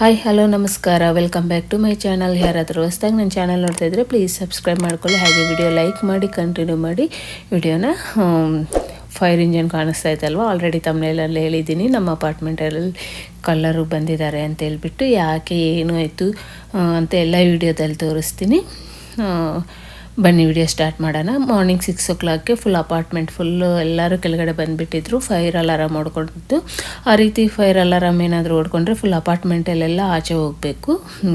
Hi hello ನಮಸ್ಕಾರ. Welcome back to my channel ಯಾರಾದರೂ ಹೊಸ್ದಾಗಿ ನನ್ನ ಚಾನಲ್ ನೋಡ್ತಾ ಇದ್ದರೆ ಪ್ಲೀಸ್ ಸಬ್ಸ್ಕ್ರೈಬ್ ಮಾಡ್ಕೊಳ್ಳಿ. ಹಾಗೆ ವಿಡಿಯೋ ಲೈಕ್ ಮಾಡಿ ಕಂಟಿನ್ಯೂ ಮಾಡಿ. ವಿಡಿಯೋನ ಫೈರ್ ಇಂಜನ್ ಕಾಣಿಸ್ತಾ ಇತ್ತಲ್ವ ಆಲ್ರೆಡಿ ತಮ್ಮನೇಲಲ್ಲಿ ಹೇಳಿದ್ದೀನಿ. ನಮ್ಮ ಅಪಾರ್ಟ್ಮೆಂಟಲ್ಲಿ ಕಲ್ಲರು ಬಂದಿದ್ದಾರೆ ಅಂತ ಹೇಳ್ಬಿಟ್ಟು ಯಾಕೆ ಏನು ಆಯಿತು ಅಂತ ಎಲ್ಲ ವಿಡಿಯೋದಲ್ಲಿ ತೋರಿಸ್ತೀನಿ. ಬನ್ನಿ ವಿಡಿಯೋ ಸ್ಟಾರ್ಟ್ ಮಾಡೋಣ. ಮಾರ್ನಿಂಗ್ ಸಿಕ್ಸ್ ಓ ಕ್ಲಾಕ್ಗೆ ಫುಲ್ ಅಪಾರ್ಟ್ಮೆಂಟ್ ಫುಲ್ಲು ಎಲ್ಲರೂ ಕೆಳಗಡೆ ಬಂದುಬಿಟ್ಟಿದ್ರು. Fire alarm ಹೊಡ್ಕೊಂಡಿದ್ದು. ಆ ರೀತಿ ಫೈರ್ ಅಲಾರಾಮ್ ಏನಾದರೂ ಹೊಡ್ಕೊಂಡ್ರೆ ಫುಲ್ ಅಪಾರ್ಟ್ಮೆಂಟಲ್ಲೆಲ್ಲ ಆಚೆ ಹೋಗಬೇಕು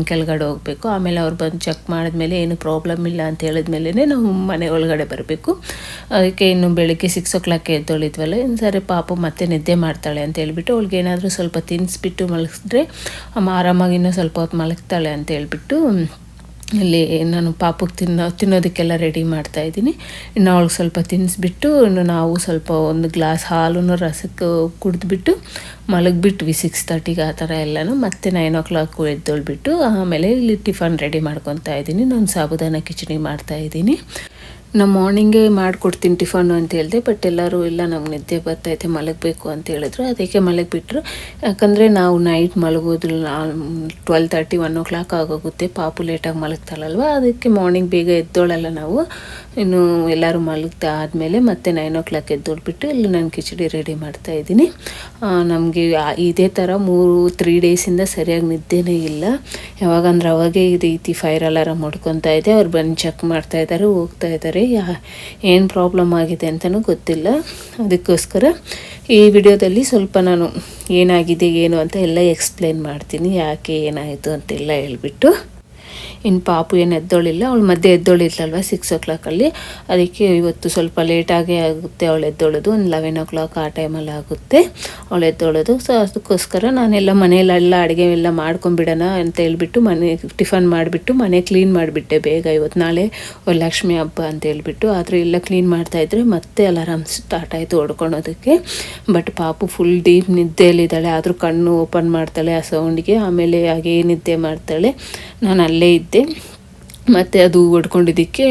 ಕೆಳಗಡೆ ಹೋಗಬೇಕು. ಆಮೇಲೆ ಅವ್ರು ಬಂದು ಚೆಕ್ ಮಾಡಿದ್ಮೇಲೆ ಏನು ಪ್ರಾಬ್ಲಮ್ ಇಲ್ಲ ಅಂತ ಹೇಳಿದ್ಮೇಲೆ ನಾವು ಮನೆ ಒಳಗಡೆ ಬರಬೇಕು. ಅದಕ್ಕೆ ಇನ್ನು ಬೆಳಗ್ಗೆ ಸಿಕ್ಸ್ ಓ ಕ್ಲಾಕ್ಗೆ ಎದ್ದೊಳಿದ್ವಲ್ಲ, ಇನ್ನು ಸರಿ ಪಾಪು ಮತ್ತೆ ನಿದ್ದೆ ಮಾಡ್ತಾಳೆ ಅಂತ ಹೇಳಿಬಿಟ್ಟು ಅವ್ಳಿಗೆ ಏನಾದರೂ ಸ್ವಲ್ಪ ತಿನ್ನಿಸ್ಬಿಟ್ಟು ಮಲಗಿಸಿದ್ರೆ ಆರಾಮಾಗಿ ಇನ್ನೂ ಸ್ವಲ್ಪ ಹೊತ್ತು ಮಲಗ್ತಾಳೆ ಅಂತ ಹೇಳ್ಬಿಟ್ಟು ಇಲ್ಲಿ ನಾನು ಪಾಪಕ್ಕೆ ತಿನ್ನೋ ತಿನ್ನೋದಕ್ಕೆಲ್ಲ ರೆಡಿ ಮಾಡ್ತಾ ಇದ್ದೀನಿ. ಇನ್ನು ಅವಳಿಗೆ ಸ್ವಲ್ಪ ತಿನ್ನಿಸ್ಬಿಟ್ಟು ಇನ್ನು ನಾವು ಸ್ವಲ್ಪ ಒಂದು ಗ್ಲಾಸ್ ಹಾಲನ್ನು ರಸಕ್ಕೆ ಕುಡಿದ್ಬಿಟ್ಟು, ಮಲಗಿಬಿಟ್ವಿ ಸಿಕ್ಸ್ ತರ್ಟಿಗೆ ಆ ಥರ ಎಲ್ಲನೂ. ಮತ್ತೆ ನೈನ್ ಓ ಕ್ಲಾಕ್ ಎದ್ದೊಳ್ಬಿಟ್ಟು, ಆಮೇಲೆ ಇಲ್ಲಿ ಟಿಫನ್ ರೆಡಿ ಮಾಡ್ಕೊತಾ ಇದ್ದೀನಿ. ನಾನು ಸಾಬುದಾನ ಕಿಚಡಿ ಮಾಡ್ತಾ ಇದ್ದೀನಿ. ನಾನು ಮಾರ್ನಿಂಗೇ ಮಾಡಿಕೊಡ್ತೀನಿ ಟಿಫನ್ ಅಂತ ಹೇಳಿದೆ ಬಟ್ ಎಲ್ಲರೂ, ಇಲ್ಲ, ನಮ್ಗೆ ನಿದ್ದೆ ಬರ್ತೈತೆ ಮಲಗಬೇಕು ಅಂತ ಹೇಳಿದ್ರು. ಅದಕ್ಕೆ ಮಲಗಿಬಿಟ್ರು. ಯಾಕಂದರೆ ನಾವು ನೈಟ್ ಮಲಗೋದು twelve thirty one o'clock ಆಗೋಗುತ್ತೆ. ಪಾಪು ಲೇಟಾಗಿ ಮಲಗ್ತಾಳಲ್ವ? ಅದಕ್ಕೆ ಮಾರ್ನಿಂಗ್ ಬೇಗ ಎದ್ದೋಳಲ್ಲ ನಾವು. ಇನ್ನು ಎಲ್ಲರೂ ಮಲಗ್ತಾ ಆದಮೇಲೆ ಮತ್ತೆ ನೈನ್ ಓ ಕ್ಲಾಕ್ ಎದ್ದೋಳ್ಬಿಟ್ಟು ಇಲ್ಲಿ ನಾನು ಕಿಚಡಿ ರೆಡಿ ಮಾಡ್ತಾ ಇದ್ದೀನಿ. ನಮಗೆ ಇದೇ ಥರ ಮೂರು ತ್ರೀ ಡೇಸಿಂದ ಸರಿಯಾಗಿ ನಿದ್ದೆನೇ ಇಲ್ಲ. ಯಾವಾಗಂದ್ರೆ ಅವಾಗೇ ಈ ರೀತಿ ಫೈರ್ ಅಲಾರಾಮ್ ಹೊಡ್ಕೊತಾ ಇದೆ. ಅವ್ರು ಬಂದು ಚೆಕ್ ಮಾಡ್ತಾ ಇದ್ದಾರೆ ಹೋಗ್ತಾ ಇದ್ದಾರೆ ಏನು ಪ್ರಾಬ್ಲಮ್ ಆಗಿದೆ ಅಂತಲೂ ಗೊತ್ತಿಲ್ಲ. ಅದಕ್ಕೋಸ್ಕರ ಈ ವಿಡಿಯೋದಲ್ಲಿ ಸ್ವಲ್ಪ ನಾನು ಏನಾಗಿದೆ, ಏನು ಅಂತ ಎಲ್ಲ ಎಕ್ಸ್ಪ್ಲೇನ್ ಮಾಡ್ತೀನಿ, ಯಾಕೆ ಏನಾಯಿತು ಅಂತೆಲ್ಲ ಹೇಳ್ಬಿಟ್ಟು. ಇನ್ನು ಪಾಪು ಏನು ಎದ್ದೋಳಿಲ್ಲ, ಅವಳು ಮಧ್ಯೆ ಎದ್ದೋಳಿರ್ಲಲ್ವ ಸಿಕ್ಸ್ ಓ ಕ್ಲಾಕಲ್ಲಿ ಅದಕ್ಕೆ ಇವತ್ತು ಸ್ವಲ್ಪ ಲೇಟಾಗೇ ಆಗುತ್ತೆ ಅವಳು ಎದ್ದೋಳೋದು, ಒಂದು ಲೆವೆನ್ ಓ ಕ್ಲಾಕ್ ಆ ಟೈಮಲ್ಲಿ ಆಗುತ್ತೆ ಅವಳು ಎದ್ದೋಳೋದು. ಸೊ ಅದಕ್ಕೋಸ್ಕರ ನಾನೆಲ್ಲ ಮನೆಯಲ್ಲೆಲ್ಲ ಅಡುಗೆ ಎಲ್ಲ ಮಾಡ್ಕೊಂಬಿಡೋಣ ಅಂತ ಹೇಳ್ಬಿಟ್ಟು ಮನೆ ಟಿಫನ್ ಮಾಡಿಬಿಟ್ಟು ಮನೆ ಕ್ಲೀನ್ ಮಾಡಿಬಿಟ್ಟೆ ಬೇಗ. ಇವತ್ತು ನಾಳೆ ಲಕ್ಷ್ಮಿ ಹಬ್ಬ ಅಂತ ಹೇಳ್ಬಿಟ್ಟು ಆದರೆ ಎಲ್ಲ ಕ್ಲೀನ್ ಮಾಡ್ತಾಯಿದ್ರೆ ಮತ್ತೆ ಅಲಾರಾಮ್ ಸ್ಟಾರ್ಟ್ ಆಯಿತು ಹೊಡ್ಕೊಳೋದಕ್ಕೆ. ಬಟ್ ಪಾಪು ಫುಲ್ ಡೀಪ್ ನಿದ್ದೆಯಲ್ಲಿದ್ದಾಳೆ, ಆದರೂ ಕಣ್ಣು ಓಪನ್ ಮಾಡ್ತಾಳೆ ಆ ಸೌಂಡ್ಗೆ ಆಮೇಲೆ ಹಾಗೇ ನಿದ್ದೆ ಮಾಡ್ತಾಳೆ. ನಾನು ಅಲ್ಲೇ ಇದ್ದೆ. ಮತ್ತು ಅದು ಹೊಡ್ಕೊಂಡಿದ್ದಕ್ಕೆ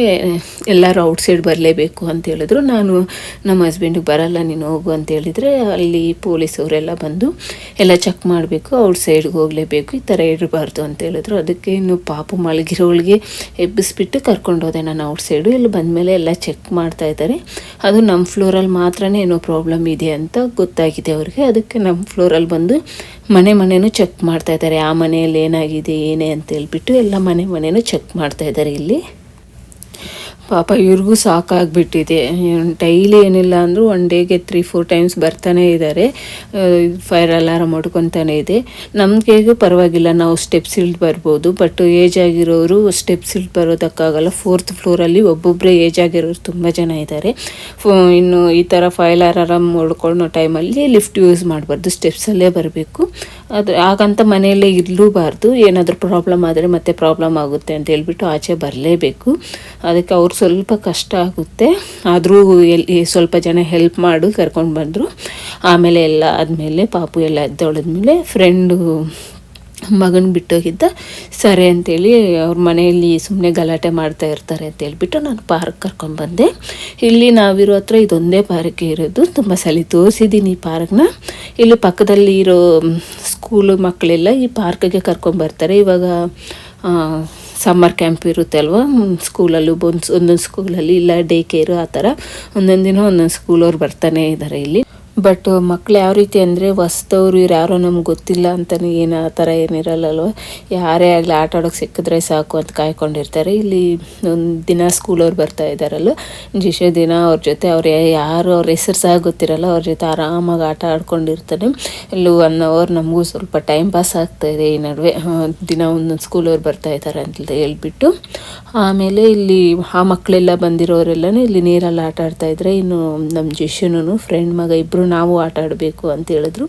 ಎಲ್ಲರೂ ಔಟ್ಸೈಡ್ ಬರಲೇಬೇಕು ಅಂತ ಹೇಳಿದ್ರು. ನಾನು ನಮ್ಮ ಹಸ್ಬೆಂಡಿಗೆ ಬರಲ್ಲ, ನೀನು ಹೋಗು ಅಂತ ಹೇಳಿದರೆ ಅಲ್ಲಿ ಪೊಲೀಸವರೆಲ್ಲ ಬಂದು ಎಲ್ಲ ಚೆಕ್ ಮಾಡಬೇಕು ಔಟ್ಸೈಡ್ಗೆ ಹೋಗಲೇಬೇಕು, ಈ ಥರ ಇರಬಾರ್ದು ಅಂತ ಹೇಳಿದ್ರು. ಅದಕ್ಕೆ ಇನ್ನು ಪಾಪು ಮಲಗಿರೋಳಿಗೆ ಎಬ್ಬಿಸ್ಬಿಟ್ಟು ಕರ್ಕೊಂಡು ಹೋದೆ ನಾನು ಔಟ್ಸೈಡು ಇಲ್ಲಿ ಬಂದಮೇಲೆ ಎಲ್ಲ ಚೆಕ್ ಮಾಡ್ತಾ ಇದ್ದಾರೆ. ಅದು ನಮ್ಮ ಫ್ಲೋರಲ್ಲಿ ಮಾತ್ರನೇ ಏನೋ ಪ್ರಾಬ್ಲಮ್ ಇದೆ ಅಂತ ಗೊತ್ತಾಗಿದೆ ಅವ್ರಿಗೆ. ಅದಕ್ಕೆ ನಮ್ಮ ಫ್ಲೋರಲ್ಲಿ ಬಂದು ಮನೆ ಮನೆನೂ ಚೆಕ್ ಮಾಡ್ತಾ ಇದ್ದಾರೆ. ಆ ಮನೆಯಲ್ಲಿ ಏನಾಗಿದೆ, ಏನೇ ಅಂತ ಹೇಳ್ಬಿಟ್ಟು ಎಲ್ಲ ಮನೆ ಮನೆನೂ ಚೆಕ್ ಮಾಡ್ತಾ ಇದ್ದಾರೆ ಇಲ್ಲಿ. ಪಾಪ ಇವ್ರಿಗೂ ಸಾಕಾಗ್ಬಿಟ್ಟಿದೆ. ಡೈಲಿ ಏನಿಲ್ಲ ಅಂದರೂ ಒನ್ ಡೇಗೆ ತ್ರೀ ಫೋರ್ ಟೈಮ್ಸ್ ಬರ್ತಾನೆ ಇದ್ದಾರೆ ಫೈರ್ ಅಲಾರಾಮ್ ಹೊಡ್ಕೊತಾನೆ ಇದೆ. ನಮಗೇಗೂ ಪರವಾಗಿಲ್ಲ, ನಾವು ಸ್ಟೆಪ್ಸ್ ಇಲ್ದು ಬರ್ಬೋದು. ಬಟ್ ಏಜ್ ಆಗಿರೋರು ಸ್ಟೆಪ್ಸ್ ಇಲ್ದು ಬರೋದಕ್ಕಾಗಲ್ಲ. ಫೋರ್ತ್ ಫ್ಲೋರಲ್ಲಿ ಒಬ್ಬೊಬ್ಬರೇ ಏಜ್ ಆಗಿರೋರು ತುಂಬ ಜನ ಇದ್ದಾರೆ ಇನ್ನು ಈ ಥರ ಫೈರ್ ಅಲಾರಾಮ್ ಹೊಡ್ಕೊಳ್ಳೋ ಟೈಮಲ್ಲಿ ಲಿಫ್ಟ್ ಯೂಸ್ ಮಾಡಬಾರ್ದು. ಸ್ಟೆಪ್ಸಲ್ಲೇ ಬರಬೇಕು. ಅದು, ಹಾಗಂತ ಮನೆಯಲ್ಲೇ ಇರಲೂಬಾರ್ದು. ಏನಾದರೂ ಪ್ರಾಬ್ಲಮ್ ಆದರೆ ಮತ್ತೆ ಪ್ರಾಬ್ಲಮ್ ಆಗುತ್ತೆ ಅಂತ ಹೇಳ್ಬಿಟ್ಟು ಆಚೆ ಬರಲೇಬೇಕು. ಅದಕ್ಕೆ ಅವ್ರಿಗೆ ಸ್ವಲ್ಪ ಕಷ್ಟ ಆಗುತ್ತೆ. ಆದರೂ ಎಲ್ಲಿ ಸ್ವಲ್ಪ ಜನ ಹೆಲ್ಪ್ ಮಾಡು ಕರ್ಕೊಂಡು ಬಂದರು. ಆಮೇಲೆ ಎಲ್ಲ ಆದಮೇಲೆ ಪಾಪು ಎಲ್ಲ ಎದ್ದೊಳದ್ಮೇಲೆ ಫ್ರೆಂಡು ಮಗನ ಬಿಟ್ಟೋಗಿದ್ದ. ಸರಿ ಅಂತೇಳಿ ಅವ್ರ ಮನೆಯಲ್ಲಿ ಸುಮ್ಮನೆ ಗಲಾಟೆ ಮಾಡ್ತಾ ಇರ್ತಾರೆ ಅಂತ ಹೇಳ್ಬಿಟ್ಟು ನಾನು ಪಾರ್ಕ್ ಕರ್ಕೊಂಡ್ಬಂದೆ ಇಲ್ಲಿ ನಾವಿರೋ ಹತ್ರ ಇದೊಂದೇ ಪಾರ್ಕ್ ಇರೋದು. ತುಂಬ ಸಲ ತೋರಿಸಿದ್ದೀನಿ ಈ ಪಾರ್ಕ್ನ. ಇಲ್ಲಿ ಪಕ್ಕದಲ್ಲಿ ಇರೋ ಸ್ಕೂಲು ಮಕ್ಕಳೆಲ್ಲ ಈ ಪಾರ್ಕಿಗೆ ಕರ್ಕೊಂಬರ್ತಾರೆ ಇವಾಗ ಸಮ್ಮರ್ ಕ್ಯಾಂಪ್ ಇರುತ್ತೆ ಅಲ್ವಾ ಸ್ಕೂಲಲ್ಲೂ ಒಂದು ಒಂದೊಂದು ಸ್ಕೂಲಲ್ಲಿ ಇಲ್ಲ ಡೇ ಕೇರು ಆ ಥರ. ಒಂದೊಂದು ದಿನ ಒಂದೊಂದು ಸ್ಕೂಲವ್ರು ಬರ್ತಾನೆ ಇದ್ದಾರೆ ಇಲ್ಲಿ. ಬಟ್ ಮಕ್ಳು ಯಾವ ರೀತಿ ಅಂದರೆ ಹೊಸ್ದವ್ರು ಇವ್ರು ಯಾರೋ ನಮ್ಗೆ ಗೊತ್ತಿಲ್ಲ ಅಂತಲೇ ಏನು ಆ ಥರ ಏನಿರಲ್ಲಲ್ವ? ಯಾರೇ ಆಗಲಿ ಆಟ ಆಡೋಕೆ ಸಿಕ್ಕಿದ್ರೆ ಸಾಕು ಅಂತ ಕಾಯ್ಕೊಂಡಿರ್ತಾರೆ. ಇಲ್ಲಿ ಒಂದು ದಿನ ಸ್ಕೂಲವ್ರು ಬರ್ತಾ ಇದ್ದಾರಲ್ಲ, ಜಿಶೆ, ದಿನ ಅವ್ರ ಜೊತೆ ಅವ್ರು ಯಾರು ಅವ್ರ ಹೆಸರು ಸಹ ಗೊತ್ತಿರಲ್ಲ, ಅವ್ರ ಜೊತೆ ಆರಾಮಾಗಿ ಆಟ ಆಡ್ಕೊಂಡಿರ್ತಾನೆ. ಇಲ್ಲಿ ಒನ್ ಅವರ್ ನಮಗೂ ಸ್ವಲ್ಪ ಟೈಮ್ ಪಾಸ್ ಆಗ್ತಾ ಇದೆ ಈ ನಡುವೆ. ದಿನ ಒಂದೊಂದು ಸ್ಕೂಲವ್ರು ಬರ್ತಾ ಇದ್ದಾರೆ ಅಂತ ಹೇಳ್ಬಿಟ್ಟು. ಆಮೇಲೆ ಇಲ್ಲಿ ಆ ಮಕ್ಕಳೆಲ್ಲ ಬಂದಿರೋರೆಲ್ಲನೂ ಇಲ್ಲಿ ನೀರಲ್ಲಿ ಆಟ ಆಡ್ತಾ ಇದ್ರೆ, ಇನ್ನು ನಮ್ಮ ಜಿಶುನು ಫ್ರೆಂಡ್ ಮಗ ಇಬ್ಬರು ನಾವು ಆಟ ಆಡಬೇಕು ಅಂತ ಹೇಳಿದ್ರು.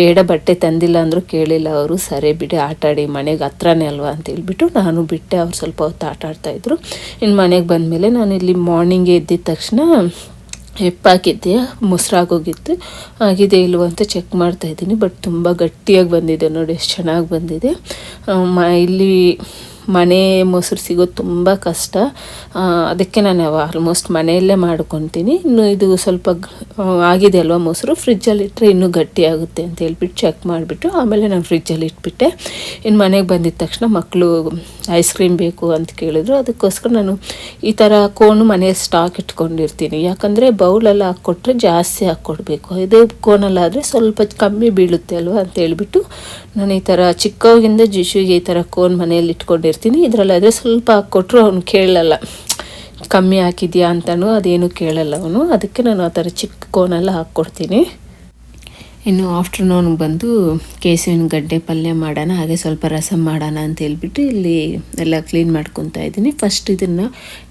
ಬೇಡ, ಬಟ್ಟೆ ತಂದಿಲ್ಲ ಅಂದರೂ ಕೇಳಿಲ್ಲ ಅವರು, ಸರಿ ಬಿಡಿ, ಆಟ ಆಡಿ, ಮನೆಗೆ ಹತ್ರನೇ ಅಲ್ವಾ? ಅಂತ ಹೇಳ್ಬಿಟ್ಟು ನಾನು ಬಿಟ್ಟೆ, ಅವ್ರು ಸ್ವಲ್ಪ ಹೊತ್ತು ಆಟ ಆಡ್ತಾಯಿದ್ರು ಇನ್ನು ಮನೆಗೆ ಬಂದಮೇಲೆ ನಾನು ಇಲ್ಲಿ ಮಾರ್ನಿಂಗ್ ಎದ್ದಿದ ತಕ್ಷಣ ಹೆಪ್ಪಾಕಿದ್ದೆ ಮೊಸರಾಗೋಗಿತ್ತು ಆಗಿದೆ, ಇಲ್ವೋ ಅಂತ ಚೆಕ್ ಮಾಡ್ತಾ ಇದ್ದೀನಿ ಬಟ್ ತುಂಬ ಗಟ್ಟಿಯಾಗಿ ಬಂದಿದೆ ನೋಡಿ, ಎಷ್ಟು ಚೆನ್ನಾಗಿ ಬಂದಿದೆ. ಮ, ಇಲ್ಲಿ ಮನೆ ಮೊಸರು ಸಿಗೋದು ತುಂಬ ಕಷ್ಟ. ಅದಕ್ಕೆ ನಾನು ಆಲ್ಮೋಸ್ಟ್ ಮನೆಯಲ್ಲೇ ಮಾಡ್ಕೊತೀನಿ. ಇನ್ನು ಇದು ಸ್ವಲ್ಪ ಆಗಿದೆ ಅಲ್ವಾ ಮೊಸರು? ಫ್ರಿಜ್ಜಲ್ಲಿ ಇಟ್ಟರೆ ಇನ್ನೂ ಗಟ್ಟಿ ಆಗುತ್ತೆ ಅಂತ ಹೇಳ್ಬಿಟ್ಟು ಚೆಕ್ ಮಾಡಿಬಿಟ್ಟು ಆಮೇಲೆ ನಾನು ಫ್ರಿಜ್ಜಲ್ಲಿ ಇಟ್ಬಿಟ್ಟೆ. ಇನ್ನು ಮನೆಗೆ ಬಂದಿದ ತಕ್ಷಣ ಮಕ್ಕಳು ಐಸ್ ಕ್ರೀಮ್ ಬೇಕು ಅಂತ ಕೇಳಿದ್ರು. ಅದಕ್ಕೋಸ್ಕರ ನಾನು ಈ ಥರ ಕೋನು ಮನೆಯಲ್ಲಿ ಸ್ಟಾಕ್ ಇಟ್ಕೊಂಡಿರ್ತೀನಿ. ಯಾಕಂದರೆ ಬೌಲೆಲ್ಲ ಹಾಕ್ಕೊಟ್ರೆ ಜಾಸ್ತಿ ಹಾಕ್ಕೊಡ್ಬೇಕು. ಇದೇ ಕೋನಲ್ಲಾದರೆ ಸ್ವಲ್ಪ ಕಮ್ಮಿ ಬೀಳುತ್ತೆ ಅಲ್ವಾ ಅಂತ ಹೇಳ್ಬಿಟ್ಟು ನಾನು ಈ ಥರ ಚಿಕ್ಕವಾಗಿಂದ ಜಿಶುಗೆ ಈ ಥರ ಕೋನ್ ಮನೆಯಲ್ಲಿ ಇಟ್ಕೊಂಡಿರ್ತೀನಿ. ಇದರಲ್ಲಾದರೆ ಸ್ವಲ್ಪ ಹಾಕ್ಕೊಟ್ರು ಅವನು ಕೇಳಲ್ಲ. ಕಮ್ಮಿ ಹಾಕಿದ್ಯಾ ಅಂತಲೂ ಅದೇನು ಕೇಳಲ್ಲ ಅವನು. ಅದಕ್ಕೆ ನಾನು ಆ ಥರ ಚಿಕ್ಕ ಕೋನೆಲ್ಲ ಹಾಕ್ಕೊಡ್ತೀನಿ. ಇನ್ನು ಆಫ್ಟರ್ನೂನ್ ಬಂದು ಕೇಸುವಿನ ಗಡ್ಡೆ ಪಲ್ಯ ಮಾಡೋಣ, ಹಾಗೆ ಸ್ವಲ್ಪ ರಸಂ ಮಾಡೋಣ ಅಂತ ಹೇಳ್ಬಿಟ್ಟು ಇಲ್ಲಿ ಎಲ್ಲ ಕ್ಲೀನ್ ಮಾಡ್ಕೊತಾ ಇದ್ದೀನಿ. ಫಸ್ಟ್ ಇದನ್ನು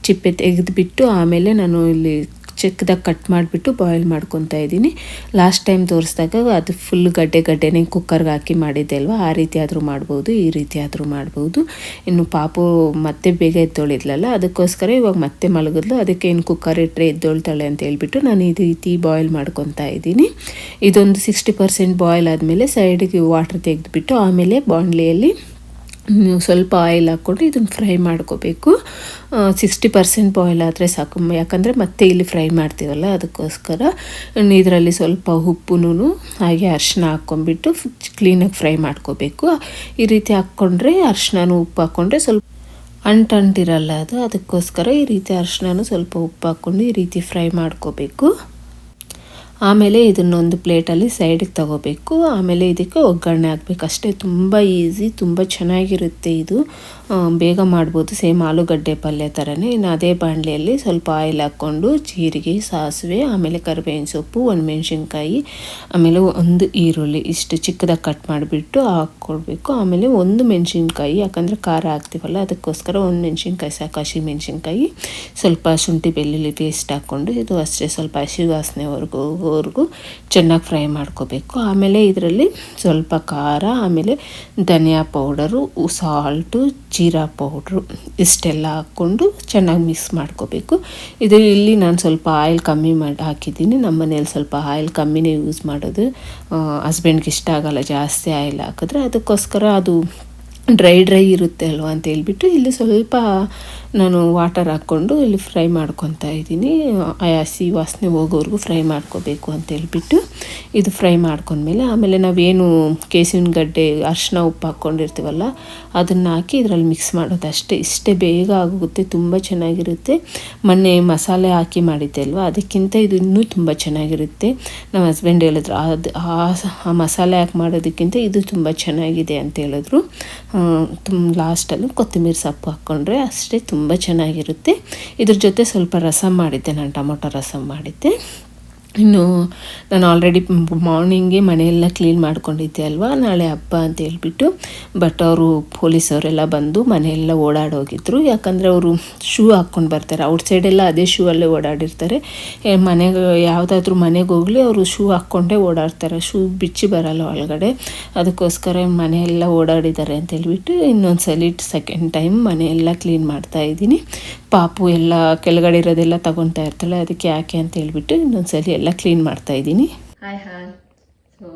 ಚಿಪ್ಪೆ ತೆಗೆದುಬಿಟ್ಟು ಆಮೇಲೆ ನಾನು ಇಲ್ಲಿ ಚಿಕ್ಕದಾಗಿ ಕಟ್ ಮಾಡಿಬಿಟ್ಟು ಬಾಯ್ಲ್ ಮಾಡ್ಕೊತಾ ಇದ್ದೀನಿ. ಲಾಸ್ಟ್ ಟೈಮ್ ತೋರಿಸಿದಾಗ ಅದು ಫುಲ್ ಗಡ್ಡೆ ಗಡ್ಡೆನೇ ಕುಕ್ಕರ್ಗೆ ಹಾಕಿ ಮಾಡಿದ್ದೆ ಅಲ್ವಾ? ಆ ರೀತಿ ಆದರೂ ಮಾಡ್ಬೋದು, ಈ ರೀತಿ ಆದರೂ ಮಾಡ್ಬೋದು. ಇನ್ನು ಪಾಪು ಮತ್ತೆ ಬೇಗ ಎದ್ದೊಳಿದ್ಲಲ್ಲ, ಅದಕ್ಕೋಸ್ಕರ ಇವಾಗ ಮತ್ತೆ ಮಲಗಿದ್ಲು. ಅದಕ್ಕೆ ಏನು ಕುಕ್ಕರ್ ಇಟ್ಟರೆ ಎದ್ದೊಳ್ತಾಳೆ ಅಂತ ಹೇಳ್ಬಿಟ್ಟು ನಾನು ಈ ರೀತಿ ಬಾಯ್ಲ್ ಮಾಡ್ಕೊತಾ ಇದ್ದೀನಿ. ಇದೊಂದು ಸಿಕ್ಸ್ಟಿ ಪರ್ಸೆಂಟ್ ಬಾಯ್ಲ್ ಆದಮೇಲೆ ಸೈಡಿಗೆ ವಾಟ್ರ್ ತೆಗೆದುಬಿಟ್ಟು ಆಮೇಲೆ ಬಾಣಲೆಯಲ್ಲಿ ನೀವು ಸ್ವಲ್ಪ ಆಯಿಲ್ ಹಾಕ್ಕೊಂಡು ಇದನ್ನು ಫ್ರೈ ಮಾಡ್ಕೋಬೇಕು. ಸಿಕ್ಸ್ಟಿ ಪರ್ಸೆಂಟ್ ಬಾಯ್ಲ್ ಆದರೆ ಸಾಕು. ಯಾಕಂದರೆ ಮತ್ತೆ ಇಲ್ಲಿ ಫ್ರೈ ಮಾಡ್ತೀವಲ್ಲ, ಅದಕ್ಕೋಸ್ಕರ ಇದರಲ್ಲಿ ಸ್ವಲ್ಪ ಉಪ್ಪುನು ಹಾಗೆ ಅರ್ಶಿನ ಹಾಕ್ಕೊಂಬಿಟ್ಟು ಕ್ಲೀನಾಗಿ ಫ್ರೈ ಮಾಡ್ಕೋಬೇಕು. ಈ ರೀತಿ ಹಾಕ್ಕೊಂಡ್ರೆ ಅರ್ಶಿನೂ ಉಪ್ಪು ಹಾಕ್ಕೊಂಡ್ರೆ ಸ್ವಲ್ಪ ಅಂಟಂಟಿರಲ್ಲ ಅದು, ಅದಕ್ಕೋಸ್ಕರ ಈ ರೀತಿ ಅರ್ಶಿನೂ ಸ್ವಲ್ಪ ಉಪ್ಪು ಹಾಕ್ಕೊಂಡು ಈ ರೀತಿ ಫ್ರೈ ಮಾಡ್ಕೋಬೇಕು. ಆಮೇಲೆ ಇದನ್ನೊಂದು ಪ್ಲೇಟಲ್ಲಿ ಸೈಡಿಗೆ ತಗೋಬೇಕು. ಆಮೇಲೆ ಇದಕ್ಕೆ ಒಗ್ಗರಣೆ ಹಾಕ್ಬೇಕು. ಅಷ್ಟೇ, ತುಂಬ ಈಸಿ, ತುಂಬ ಚೆನ್ನಾಗಿರುತ್ತೆ ಇದು. ಬೇಗ ಮಾಡ್ಬೋದು. ಸೇಮ್ ಆಲೂಗಡ್ಡೆ ಪಲ್ಯ ಥರನೇ ಇನ್ನು ಅದೇ ಬಾಣಲೆಯಲ್ಲಿ ಸ್ವಲ್ಪ ಆಯಿಲ್ ಹಾಕ್ಕೊಂಡು ಜೀರಿಗೆ, ಸಾಸಿವೆ, ಆಮೇಲೆ ಕರಿಬೇವಿನ ಸೊಪ್ಪು ಒಂದು ಮೆಣಸಿನ್ಕಾಯಿ ಆಮೇಲೆ ಒಂದು ಈರುಳ್ಳಿ ಇಷ್ಟು ಚಿಕ್ಕದಾಗಿ ಕಟ್ ಮಾಡಿಬಿಟ್ಟು ಹಾಕ್ಕೊಳ್ಬೇಕು ಆಮೇಲೆ ಒಂದು ಮೆಣಸಿನ್ಕಾಯಿ, ಯಾಕಂದರೆ ಖಾರ ಹಾಕ್ತೀವಲ್ಲ ಅದಕ್ಕೋಸ್ಕರ ಒಂದು ಮೆಣಸಿನ್ಕಾಯಿ ಸಾಕು. ಹಸಿ ಮೆಣಸಿನ್ಕಾಯಿ, ಸ್ವಲ್ಪ ಶುಂಠಿ ಬೆಳ್ಳುಳ್ಳಿ ಪೇಸ್ಟ್ ಹಾಕ್ಕೊಂಡು ಇದು ಅಷ್ಟೇ, ಸ್ವಲ್ಪ ಹಸಿ ವಾಸನೆವರೆಗೂವರೆಗೂ ಚೆನ್ನಾಗಿ ಫ್ರೈ ಮಾಡ್ಕೋಬೇಕು. ಆಮೇಲೆ ಇದರಲ್ಲಿ ಸ್ವಲ್ಪ ಖಾರ, ಆಮೇಲೆ ಧನಿಯಾ ಪೌಡರು, ಸಾಲ್ಟು ಜೀರಾ ಪೌಡ್ರು ಇಷ್ಟೆಲ್ಲ ಹಾಕ್ಕೊಂಡು ಚೆನ್ನಾಗಿ ಮಿಕ್ಸ್ ಮಾಡ್ಕೋಬೇಕು. ಇದು ಇಲ್ಲಿ ನಾನು ಸ್ವಲ್ಪ ಆಯಿಲ್ ಕಮ್ಮಿ ಮಾಡಿ ಹಾಕಿದ್ದೀನಿ. ನಮ್ಮ ಮನೇಲಿ ಸ್ವಲ್ಪ ಆಯಿಲ್ ಕಮ್ಮಿನೇ ಯೂಸ್ ಮಾಡೋದು. ಹಸ್ಬೆಂಡ್ಗೆ ಇಷ್ಟ ಆಗಲ್ಲ, ಜಾಸ್ತಿ ಆಯಿಲ್ ಹಾಕಿದ್ರೆ. ಅದಕ್ಕೋಸ್ಕರ ಅದು ಡ್ರೈ ಡ್ರೈ ಇರುತ್ತೆ ಅಲ್ವಾ ಅಂತ ಹೇಳ್ಬಿಟ್ಟು ಇಲ್ಲಿ ಸ್ವಲ್ಪ ನಾನು ವಾಟರ್ ಹಾಕ್ಕೊಂಡು ಇಲ್ಲಿ ಫ್ರೈ ಮಾಡ್ಕೊತಾ ಇದ್ದೀನಿ. ಹಸಿ ವಾಸನೆ ಹೋಗೋವರೆಗೂ ಫ್ರೈ ಮಾಡ್ಕೋಬೇಕು ಅಂತ ಹೇಳಿಬಿಟ್ಟು ಇದು ಫ್ರೈ ಮಾಡ್ಕೊಂಡ್ಮೇಲೆ ಆಮೇಲೆ ನಾವೇನು ಕೇಸಿನ ಗಡ್ಡೆ ಅರಿಶಿನ ಉಪ್ಪು ಹಾಕ್ಕೊಂಡಿರ್ತೀವಲ್ಲ, ಅದನ್ನು ಹಾಕಿ ಇದರಲ್ಲಿ ಮಿಕ್ಸ್ ಮಾಡೋದು ಅಷ್ಟೇ. ಇಷ್ಟೇ ಬೇಗ ಆಗುತ್ತೆ ತುಂಬ ಚೆನ್ನಾಗಿರುತ್ತೆ. ಮೊನ್ನೆ ಮಸಾಲೆ ಹಾಕಿ ಮಾಡಿದ್ದೆ ಅಲ್ವಾ? ಅದಕ್ಕಿಂತ ಇದು ಇನ್ನೂ ತುಂಬ ಚೆನ್ನಾಗಿರುತ್ತೆ. ನಮ್ಮ ಹಸ್ಬೆಂಡ್ ಹೇಳಿದ್ರು ಅದು ಆ ಆ ಮಸಾಲೆ ಹಾಕಿ ಮಾಡೋದಕ್ಕಿಂತ ಇದು ತುಂಬ ಚೆನ್ನಾಗಿದೆ ಅಂತ ಹೇಳಿದ್ರು. ತುಂಬ ಲಾಸ್ಟಲ್ಲಿ ಕೊತ್ತಂಬರಿ ಸೊಪ್ಪು ಹಾಕ್ಕೊಂಡ್ರೆ ಅಷ್ಟೇ ತುಂಬ ಚೆನ್ನಾಗಿರುತ್ತೆ. ಇದ್ರ ಜೊತೆ ಸ್ವಲ್ಪ ರಸಂ ಮಾಡಿದ್ದೆ ನಾನು ಟೊಮೊಟೊ ರಸಮ್ ಮಾಡಿದ್ದೆ. ಇನ್ನು ನಾನು ಆಲ್ರೆಡಿ ಮಾರ್ನಿಂಗೆ ಮನೆಯೆಲ್ಲ ಕ್ಲೀನ್ ಮಾಡ್ಕೊಂಡಿದ್ದೆ ಅಲ್ವಾ? ನಾಳೆ ಹಬ್ಬ ಅಂತ ಹೇಳ್ಬಿಟ್ಟು. ಬಟ್ ಅವರು ಪೊಲೀಸವರೆಲ್ಲ ಬಂದು ಮನೆಯೆಲ್ಲ ಓಡಾಡೋಗಿದ್ರು. ಯಾಕಂದರೆ ಅವರು ಶೂ ಹಾಕ್ಕೊಂಡು ಬರ್ತಾರೆ. ಔಟ್ ಸೈಡೆಲ್ಲ ಅದೇ ಶೂ ಅಲ್ಲೇ ಓಡಾಡಿರ್ತಾರೆ. ಮನೆಗೆ ಯಾವುದಾದ್ರೂ ಮನೆಗೆ ಹೋಗಲಿ, ಅವರು ಶೂ ಹಾಕ್ಕೊಂಡೇ ಓಡಾಡ್ತಾರೆ. ಶೂ ಬಿಚ್ಚಿ ಬರಲ್ಲ ಒಳಗಡೆ. ಅದಕ್ಕೋಸ್ಕರ ಮನೆಯೆಲ್ಲ ಓಡಾಡಿದ್ದಾರೆ ಅಂತ ಹೇಳ್ಬಿಟ್ಟು ಇನ್ನೊಂದು ಸಲ ಸೆಕೆಂಡ್ ಟೈಮ್ ಮನೆಯೆಲ್ಲ ಕ್ಲೀನ್ ಮಾಡ್ತಾ ಇದ್ದೀನಿ. ಪಾಪು ಎಲ್ಲ ಕೆಳಗಡೆ ಇರೋದೆಲ್ಲ ತಗೊತಾ ಇರ್ತಾಳೆ. ಅದಕ್ಕೆ ಯಾಕೆ ಅಂತ ಹೇಳ್ಬಿಟ್ಟು ಇನ್ನೊಂದ್ಸಲಿ ಎಲ್ಲ ಕ್ಲೀನ್ ಮಾಡ್ತಾ ಇದ್ದೀನಿ. ಹಾಯ್ ಹಾಯ್ ಸೊ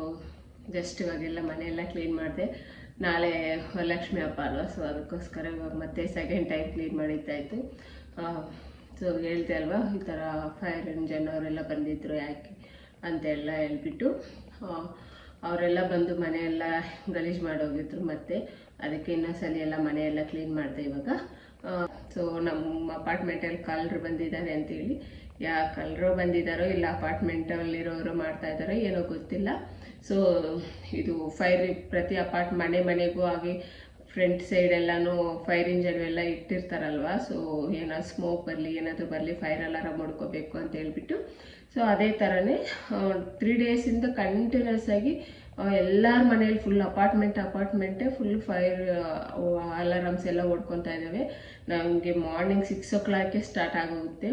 ಜಸ್ಟ್ ಇವಾಗೆಲ್ಲ ಮನೆಯೆಲ್ಲ ಕ್ಲೀನ್ ಮಾಡಿದೆ. ನಾಳೆ ಲಕ್ಷ್ಮಿ ಹಬ್ಬ ಅಲ್ವಾ ಸೊ ಅದಕ್ಕೋಸ್ಕರ ಇವಾಗ ಮತ್ತೆ ಸೆಕೆಂಡ್ ಟೈಮ್ ಕ್ಲೀನ್ ಇತ್ತು ಸೊ ಹೇಳ್ದೆ ಅಲ್ವಾ, ಈ ಥರ ಫೈರ್ ಇಂಜನ್ ಅವರೆಲ್ಲ ಬಂದಿದ್ರು ಯಾಕೆ ಅಂತೆಲ್ಲ ಹೇಳ್ಬಿಟ್ಟು. ಅವರೆಲ್ಲ ಬಂದು ಮನೆಯೆಲ್ಲ ಗಲೀಜು ಮಾಡೋಗಿದ್ರು ಮತ್ತೆ ಅದಕ್ಕೆ ಇನ್ನೊಂದ್ಸಲಿ ಎಲ್ಲ ಮನೆಯೆಲ್ಲ ಕ್ಲೀನ್ ಮಾಡಿದೆ ಇವಾಗ. ಸೊ ನಮ್ಮ ಅಪಾರ್ಟ್ಮೆಂಟಲ್ಲಿ ಕಾಲರು ಬಂದಿದ್ದಾರೆ ಅಂತೇಳಿ ಯಾ ಕಳ್ಳರು ಬಂದಿದ್ದಾರೋ ಇಲ್ಲ ಅಪಾರ್ಟ್ಮೆಂಟಲ್ಲಿರೋರು ಮಾಡ್ತಾ ಇದ್ದಾರೋ ಏನೋ ಗೊತ್ತಿಲ್ಲ. ಸೊ ಇದು ಫೈರ್ ಪ್ರತಿ ಅಪಾರ್ಟ್ ಮನೆ ಮನೆಗೂ ಆಗಿ ಫ್ರಂಟ್ ಸೈಡ್ ಎಲ್ಲಾನು ಫೈರ್ ಇಂಜನ್ ಎಲ್ಲ ಇಟ್ಟಿರ್ತಾರಲ್ವಾ? ಸೊ ಏನೋ ಸ್ಮೋಕ್ ಬರಲಿ, ಏನಾದರೂ ಬರಲಿ ಫೈರ್ ಅಲಾರಾಮ್ ಮಾಡ್ಕೋಬೇಕು ಅಂತ ಹೇಳ್ಬಿಟ್ಟು. ಸೊ ಅದೇ ಥರನೇ ತ್ರೀ ಡೇಸಿಂದ ಕಂಟಿನ್ಯೂಸ್ ಆಗಿ ಎಲ್ಲರ ಮನೇಲಿ ಫುಲ್ ಅಪಾರ್ಟ್ಮೆಂಟ್ ಅಪಾರ್ಟ್ಮೆಂಟೇ ಫುಲ್ ಫೈರ್ ಅಲಾರಾಮ್ಸ್ ಎಲ್ಲ ಓಡ್ಕೊತಾ ಇದ್ದಾವೆ ನಮಗೆ ಮಾರ್ನಿಂಗ್ ಸಿಕ್ಸ್ ಓ ಕ್ಲಾಕೆ ಸ್ಟಾರ್ಟ್ ಆಗೋಗುತ್ತೆ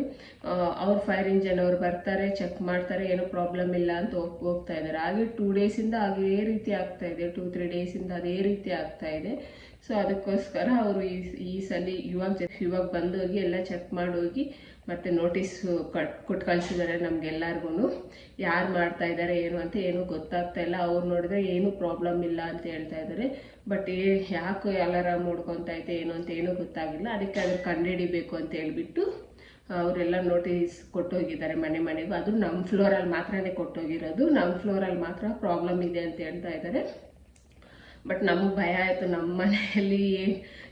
ಅವ್ರು ಫೈರ್ ಇಂಜನ್ ಅವ್ರು ಬರ್ತಾರೆ ಚೆಕ್ ಮಾಡ್ತಾರೆ, ಏನೂ ಪ್ರಾಬ್ಲಮ್ ಇಲ್ಲ ಅಂತ ಹೋಗ್, ಹೋಗ್ತಾ ಇದ್ದಾರೆ. ಹಾಗೆ ಟೂ ಡೇಸಿಂದ ಅದೇ ರೀತಿ ಆಗ್ತಾ ಇದೆ. ಟೂ ತ್ರೀ ಡೇಸಿಂದ ಅದೇ ರೀತಿ ಆಗ್ತಾ ಇದೆ. ಸೊ ಅದಕ್ಕೋಸ್ಕರ ಅವರು ಈ ಈ ಸಲ ಇವಾಗ ಇವಾಗ ಇವಾಗ ಬಂದೋಗಿ ಎಲ್ಲ ಚೆಕ್ ಮಾಡೋಗಿ ಮತ್ತೆ ನೋಟಿಸ್ ಕಟ್ ಕೊಟ್ಟು ಕಳಿಸಿದ್ದಾರೆ ನಮ್ಗೆಲ್ಲರಿಗೂ ಯಾರು ಮಾಡ್ತಾ ಇದ್ದಾರೆ, ಏನು ಅಂತ ಏನೂ ಗೊತ್ತಾಗ್ತಾ ಇಲ್ಲ. ಅವ್ರು ನೋಡಿದ್ರೆ ಏನೂ ಪ್ರಾಬ್ಲಮ್ ಇಲ್ಲ ಅಂತ ಹೇಳ್ತಾ ಇದ್ದಾರೆ. ಬಟ್ ಏ, ಯಾಕೆ ಅಲಾರಾಮ್ ಐತೆ ಏನು ಅಂತ ಏನೂ ಗೊತ್ತಾಗಿಲ್ಲ. ಅದಕ್ಕೆ ಅದ್ರ ಕಂಡುಹಿಡಿಬೇಕು ಅಂತ ಹೇಳ್ಬಿಟ್ಟು ಅವರೆಲ್ಲ ನೋಟಿಸ್ ಕೊಟ್ಟೋಗಿದ್ದಾರೆ ಮನೆ ಮನೆಗೂ. ಅದು ನಮ್ಮ ಫ್ಲೋರಲ್ಲಿ ಮಾತ್ರನೇ ಕೊಟ್ಟೋಗಿರೋದು. ನಮ್ಮ ಫ್ಲೋರಲ್ಲಿ ಮಾತ್ರ ಪ್ರಾಬ್ಲಮ್ ಇದೆ ಅಂತ ಹೇಳ್ತಾ ಇದ್ದಾರೆ. ಬಟ್ ನಮಗೆ ಭಯ ಆಯಿತು. ನಮ್ಮ ಮನೆಯಲ್ಲಿ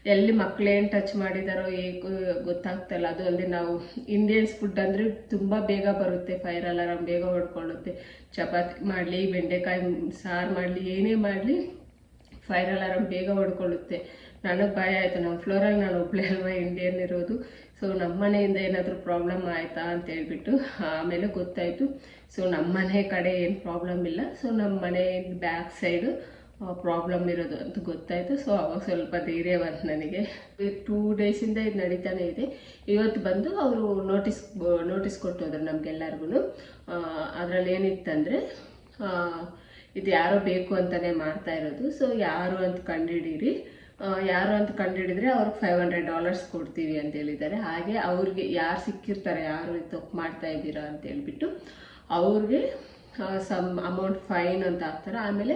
ಎಲ್ಲಿ ಮಕ್ಕಳೇನು ಟಚ್ ಮಾಡಿದಾರೋ ಹೇಗೂ ಗೊತ್ತಾಗ್ತಲ್ಲ. ಅದು ಅಲ್ಲದೆ ನಾವು ಇಂಡಿಯನ್ಸ್ ಫುಡ್ ಅಂದರೆ ತುಂಬ ಬೇಗ ಬರುತ್ತೆ. ಫೈರ್ ಅಲಾರಾಮ್ ಬೇಗ ಹೊಡ್ಕೊಳ್ಳುತ್ತೆ. ಚಪಾತಿ ಮಾಡಲಿ, ಬೆಂಡೆಕಾಯಿ ಸಾರು ಮಾಡಲಿ, ಏನೇ ಮಾಡಲಿ. ಫೈರ್ ಆರಾಮ್ ಬೇಗ ಹೊಡ್ಕೊಳ್ಳುತ್ತೆ. ನನಗೆ ಭಯ ಆಯಿತು. ನಮ್ಮ ಫ್ಲೋರಲ್ಲಿ ನಾನು ಒಬ್ಬಳೇ ಅಲ್ವಾ? ಇಂಡಿಯನ್ ಇರೋದು. ಸೊ ನಮ್ಮ ಮನೆಯಿಂದ ಏನಾದರೂ ಪ್ರಾಬ್ಲಮ್ ಆಯಿತಾ ಅಂತ ಹೇಳ್ಬಿಟ್ಟು, ಆಮೇಲೆ ಗೊತ್ತಾಯಿತು. ಸೊ ನಮ್ಮ ಮನೆ ಕಡೆ ಏನು ಪ್ರಾಬ್ಲಮ್ ಇಲ್ಲ. ಸೊ ನಮ್ಮ ಮನೆ ಬ್ಯಾಕ್ ಸೈಡು ಪ್ರಾಬ್ಲಮ್ ಇರೋದು ಅಂತ ಗೊತ್ತಾಯಿತು. ಸೊ ಅವಾಗ ಸ್ವಲ್ಪ ಧೈರ್ಯ ಬಂತು ನನಗೆ. ಟೂ ಡೇಸಿಂದ ಇದು ನಡೀತಾನೆ ಇದೆ. ಇವತ್ತು ಬಂದು ಅವರು ನೋಟಿಸ್ ನೋಟಿಸ್ ಕೊಟ್ಟು ಕೊಟ್ಟೋದ್ರು ನಮಗೆಲ್ಲರಿಗೂ ಅದರಲ್ಲಿ ಏನಿತ್ತಂದರೆ ಇದು ಯಾರೋ ಬೇಕು ಅಂತಲೇ ಮಾಡ್ತಾ ಇರೋದು. ಸೊ ಯಾರು ಅಂತ ಕಂಡುಹಿಡೀರಿ ಯಾರು ಅಂತ ಕಂಡುಹಿಡಿದ್ರೆ ಅವ್ರಿಗೆ ಫೈವ್ ಹಂಡ್ರೆಡ್ ಡಾಲರ್ಸ್ ಕೊಡ್ತೀವಿ ಅಂತ ಹೇಳಿದ್ದಾರೆ. ಹಾಗೆ ಅವ್ರಿಗೆ ಯಾರು ಸಿಕ್ಕಿರ್ತಾರೆ, ಯಾರು ತಪ್ಪು ಮಾಡ್ತಾ ಇದ್ದೀರಾ ಅಂತ ಹೇಳ್ಬಿಟ್ಟು ಅವ್ರಿಗೆ ಸಮ್ ಅಮೌಂಟ್ ಫೈನ್ ಅಂತ ಹಾಕ್ತಾರೆ. ಆಮೇಲೆ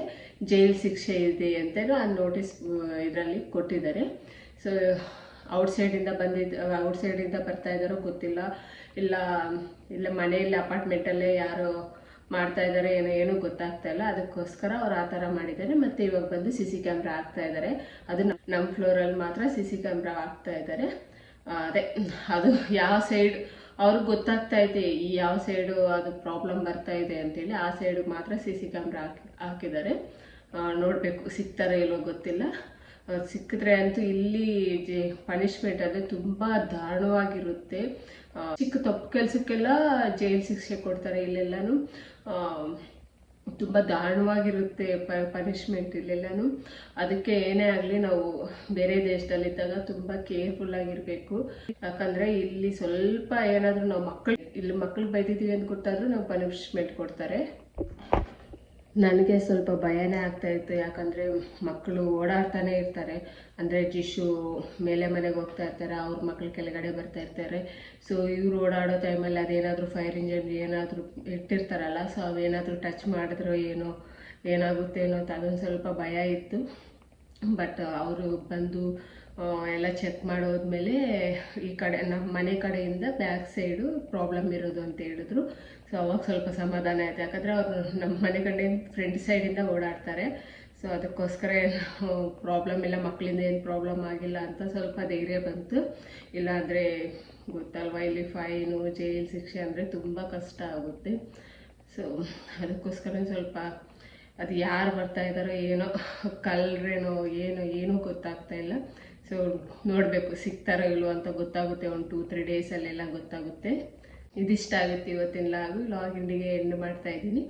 ಜೈಲ್ ಶಿಕ್ಷೆ ಇದೆ ಅಂತ ಆ ನೋಟಿಸ್ ಇದರಲ್ಲಿ ಕೊಟ್ಟಿದ್ದಾರೆ. ಸೊ ಔಟ್ಸೈಡಿಂದ ಬಂದಿದ್ದ ಔಟ್ಸೈಡಿಂದ ಬರ್ತಾ ಇದ್ದಾರೋ ಗೊತ್ತಿಲ್ಲ. ಇಲ್ಲ ಇಲ್ಲ ಮನೆಯಲ್ಲಿ ಅಪಾರ್ಟ್ಮೆಂಟಲ್ಲೇ ಯಾರೋ ಮಾಡ್ತಾ ಇದ್ದಾರೆ ಏನೋ, ಏನೂ ಗೊತ್ತಾಗ್ತಾ ಇಲ್ಲ. ಅದಕ್ಕೋಸ್ಕರ ಅವ್ರು ಆ ಥರ ಮಾಡಿದ್ದಾರೆ. ಮತ್ತೆ ಇವಾಗ ಬಂದು ಸಿ ಸಿ ಕ್ಯಾಮ್ರಾ ಹಾಕ್ತಾ ಇದ್ದಾರೆ ಅದು ನಮ್ಮ ಫ್ಲೋರಲ್ಲಿ ಮಾತ್ರ ಸಿ ಸಿ ಕ್ಯಾಮ್ರಾ ಹಾಕ್ತಾ ಇದ್ದಾರೆ ಅದೇ, ಅದು ಯಾವ ಸೈಡ್ ಅವ್ರಿಗೆ ಗೊತ್ತಾಗ್ತಾ ಇದೆ, ಈ ಯಾವ ಸೈಡು ಅದು ಪ್ರಾಬ್ಲಮ್ ಬರ್ತಾ ಇದೆ ಅಂತೇಳಿ, ಆ ಸೈಡ್ ಮಾತ್ರ ಸಿ ಸಿ ಕ್ಯಾಮ್ರಾ ಹಾಕಿ, ಹಾಕಿದ್ದಾರೆ. ನೋಡಬೇಕು, ಸಿಗ್ತಾರೋ ಇಲ್ಲೋ ಗೊತ್ತಿಲ್ಲ. ಸಿಕ್ಕಿದ್ರೆ ಅಂತೂ ಇಲ್ಲಿ ಜೆ ಪನಿಷ್ಮೆಂಟ್ ಅಂದರೆ ತುಂಬ ದಾರುಣವಾಗಿರುತ್ತೆ. ಚಿಕ್ಕ ತಪ್ಪು ಕೆಲಸಕ್ಕೆಲ್ಲ ಜೈಲ್ ಶಿಕ್ಷೆ ಕೊಡ್ತಾರೆ ಇಲ್ಲೆಲ್ಲಾನು. ಆ, ತುಂಬ ದಾರುಣವಾಗಿರುತ್ತೆ ಪ ಪನಿಷ್ಮೆಂಟ್ ಇಲ್ಲೆಲ್ಲನೂ. ಅದಕ್ಕೆ ಏನೇ ಆಗಲಿ ನಾವು ಬೇರೆ ದೇಶದಲ್ಲಿದ್ದಾಗ ತುಂಬ ಕೇರ್ಫುಲ್ ಆಗಿರಬೇಕು. ಯಾಕಂದರೆ ಇಲ್ಲಿ ಸ್ವಲ್ಪ ಏನಾದರೂ ನಾವು ಮಕ್ಕಳು ಇಲ್ಲಿ ಮಕ್ಕಳು ಬೈದಿದ್ದೀವಿ ಅಂತ ಗೊತ್ತಾದರೂ ನಾವು ಪನಿಷ್ಮೆಂಟ್ ಕೊಡ್ತಾರೆ. ನನಗೆ ಸ್ವಲ್ಪ ಭಯನೇ ಆಗ್ತಾ ಇತ್ತು. ಯಾಕಂದರೆ ಮಕ್ಕಳು ಓಡಾಡ್ತಾನೆ ಇರ್ತಾರೆ. ಅಂದರೆ ಜಿಶು ಮೇಲೆ ಮನೆಗೆ ಹೋಗ್ತಾ ಇರ್ತಾರೆ, ಅವ್ರ ಮಕ್ಳು ಕೆಳಗಡೆ ಬರ್ತಾ ಇರ್ತಾರೆ. ಸೊ ಇವರು ಓಡಾಡೋ ಟೈಮಲ್ಲಿ ಅದೇನಾದರೂ ಫೈರ್ ಇಂಜನ್ ಏನಾದರೂ ಇಟ್ಟಿರ್ತಾರಲ್ಲ ಸೊ ಅವೇನಾದರೂ ಟಚ್ ಮಾಡಿದ್ರೋ ಏನೋ, ಏನಾಗುತ್ತೆ ಏನೋ ಅಂತ ಅದೊಂದು ಸ್ವಲ್ಪ ಭಯ ಇತ್ತು. ಬಟ್ ಅವರು ಬಂದು ಎಲ್ಲ ಚೆಕ್ ಮಾಡೋದ್ಮೇಲೆ ಈ ಕಡೆ ನಮ್ಮ ಮನೆ ಕಡೆಯಿಂದ ಬ್ಯಾಕ್ ಸೈಡು ಪ್ರಾಬ್ಲಮ್ ಇರೋದು ಅಂತ ಹೇಳಿದ್ರು. ಸೊ ಅವಾಗ ಸ್ವಲ್ಪ ಸಮಾಧಾನ ಆಯ್ತು. ಯಾಕಂದರೆ ಅವರು ನಮ್ಮ ಮನೆ ಕಡೆ ಫ್ರಂಟ್ ಸೈಡಿಂದ ಓಡಾಡ್ತಾರೆ. ಸೊ ಅದಕ್ಕೋಸ್ಕರ ಏನು ಪ್ರಾಬ್ಲಮ್ ಇಲ್ಲ ಮಕ್ಕಳಿಂದ ಏನು ಪ್ರಾಬ್ಲಮ್ ಆಗಿಲ್ಲ ಅಂತ ಸ್ವಲ್ಪ ಧೈರ್ಯ ಬಂತು. ಇಲ್ಲಾಂದರೆ ಗೊತ್ತಲ್ವಾ, ಇಲ್ಲಿ ಫೈನು ಜೈಲ್ ಶಿಕ್ಷೆ ಅಂದರೆ ತುಂಬ ಕಷ್ಟ ಆಗುತ್ತೆ. ಸೊ ಅದಕ್ಕೋಸ್ಕರ ಸ್ವಲ್ಪ ಅದು ಯಾರು ಬರ್ತಾ ಇದ್ದಾರೋ ಏನೋ ಕಲ್ರೇನೋ ಏನೋ ಏನೂ ಗೊತ್ತಾಗ್ತಾ ಇಲ್ಲ. ಸೊ ನೋಡಬೇಕು ಸಿಗ್ತಾರೋ ಇಲ್ವೋ ಅಂತ ಗೊತ್ತಾಗುತ್ತೆ. ಒಂದು ಟೂ ತ್ರೀ ಡೇಸಲ್ಲೆಲ್ಲ ಗೊತ್ತಾಗುತ್ತೆ. ಇದಿಷ್ಟ ಆಗುತ್ತೆ ಇವತ್ತಿನ ಲಾಗು. ಲಾಗ್ ಇಂಡಿಗೆ ಎಂಡ್ ಮಾಡ್ತಾ ಇದ್ದೀನಿ.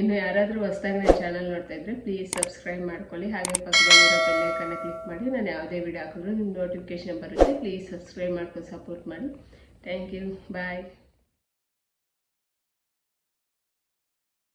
ಇನ್ನು ಯಾರಾದರೂ ಹೊಸ್ದಾಗಿ ನನ್ನ ಚಾನಲ್ ನೋಡ್ತಾ ಇದ್ದರೆ ಪ್ಲೀಸ್ ಸಬ್ಸ್ಕ್ರೈಬ್ ಮಾಡ್ಕೊಳ್ಳಿ. ಹಾಗೆ ಪಕ್ಕದಲ್ಲಿರೋ ಬೆಲ್ಲೈಕನ್ನ ಕ್ಲಿಕ್ ಮಾಡಿ. ನಾನು ಯಾವುದೇ ವಿಡಿಯೋ ಹಾಕಿದ್ರು ನಿಮ್ಮ ನೋಟಿಫಿಕೇಶನ್ ಬರುತ್ತೆ. ಪ್ಲೀಸ್ ಸಬ್ಸ್ಕ್ರೈಬ್ ಮಾಡ್ಕೊಂಡು ಸಪೋರ್ಟ್ ಮಾಡಿ. Thank you bye